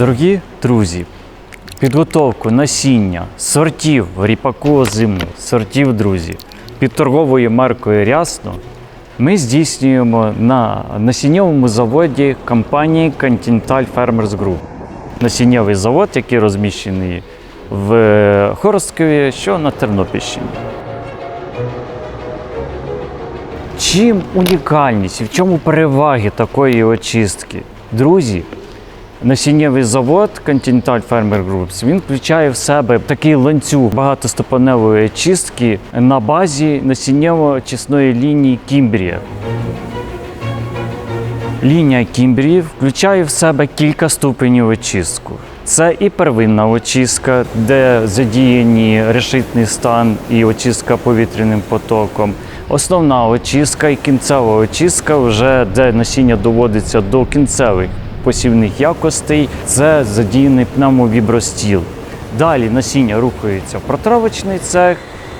Дорогі друзі, підготовку насіння сортів ріпаку озиму, сортів друзі під торговою маркою Рясно ми здійснюємо на насіннєвому заводі компанії Continental Farmers Group. Насіннєвий завод, який розміщений в Хоросткові, що на Тернопільщині. Чим унікальність і в чому переваги такої очистки? Друзі, насіннєвий завод Continental Farmer Groups він включає в себе такий ланцюг багатоступеневої очистки на базі насіннєво-очисної лінії Кімбрія. Лінія Кімбрії включає в себе кілька ступенів очистку. Це і первинна очистка, де задіяні решитний стан і очистка повітряним потоком. Основна очистка і кінцева очистка, вже де насіння доводиться до кінцевих посівних якостей, це задіяний пневмовібростіл. Далі насіння рухається в протравочний цех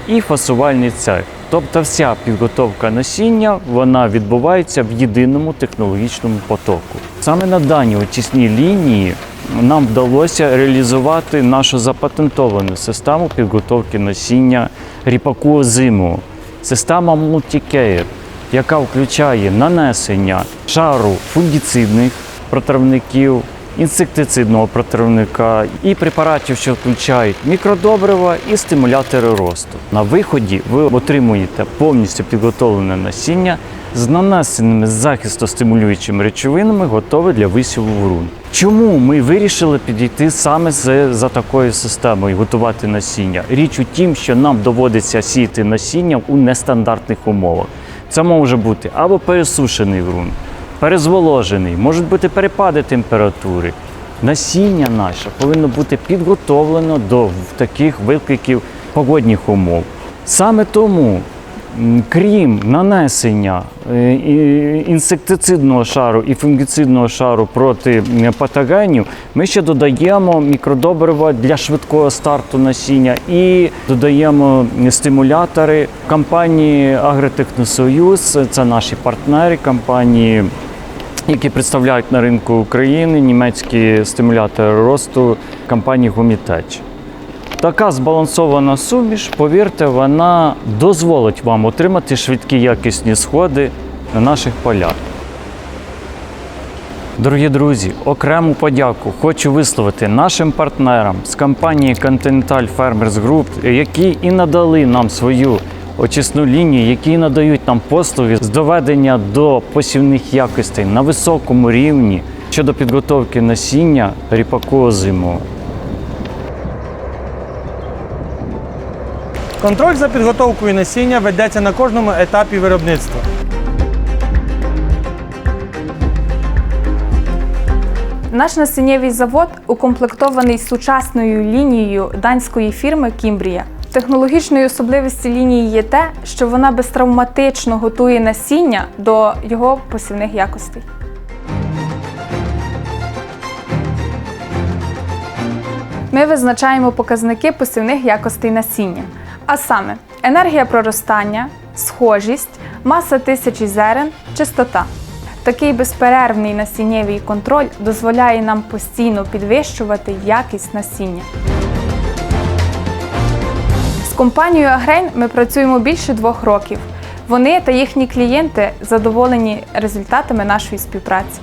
і фасувальний цех. Тобто вся підготовка насіння вона відбувається в єдиному технологічному потоку. Саме на даній очисній лінії нам вдалося реалізувати нашу запатентовану систему підготовки насіння ріпаку озимого. Система Multicare, яка включає нанесення шару фунгіцидних протравників, інсектицидного протравника і препаратів, що включають мікродобрива і стимулятори росту. На виході ви отримуєте повністю підготовлене насіння з нанесеними захистостимулюючими речовинами, готове для висіву в ґрунт. Чому ми вирішили підійти саме з, за такою системою, готувати насіння? Річ у тім, що нам доводиться сіяти насіння у нестандартних умовах. Це може бути або пересушений ґрунт, перезволожений, можуть бути перепади температури. Насіння наше повинно бути підготовлено до таких викликів погодних умов. Саме тому, крім нанесення е, інсектицидного шару і фунгіцидного шару проти патогенів, ми ще додаємо мікродобрива для швидкого старту насіння і додаємо стимулятори компанії Агротехносоюз, це наші партнери компанії які представляють на ринку України німецькі стимулятори росту компанії Гумітеч. Така збалансована суміш, повірте, вона дозволить вам отримати швидкі якісні сходи на наших полях. Дорогі друзі, окрему подяку хочу висловити нашим партнерам з компанії Continental Farmers Group, які і надали нам свою очисну лінію, які надають нам послуги з доведення до посівних якостей на високому рівні щодо підготовки насіння ріпаку озимого. Контроль за підготовкою насіння ведеться на кожному етапі виробництва. Наш насіннєвий завод укомплектований сучасною лінією данської фірми Кімбрія. Технологічною особливістю лінії є те, що вона безтравматично готує насіння до його посівних якостей. Ми визначаємо показники посівних якостей насіння, а саме енергія проростання, схожість, маса тисячі зерен, чистота. Такий безперервний насіннєвий контроль дозволяє нам постійно підвищувати якість насіння. Компанією Агрейн ми працюємо більше двох років. Вони та їхні клієнти задоволені результатами нашої співпраці.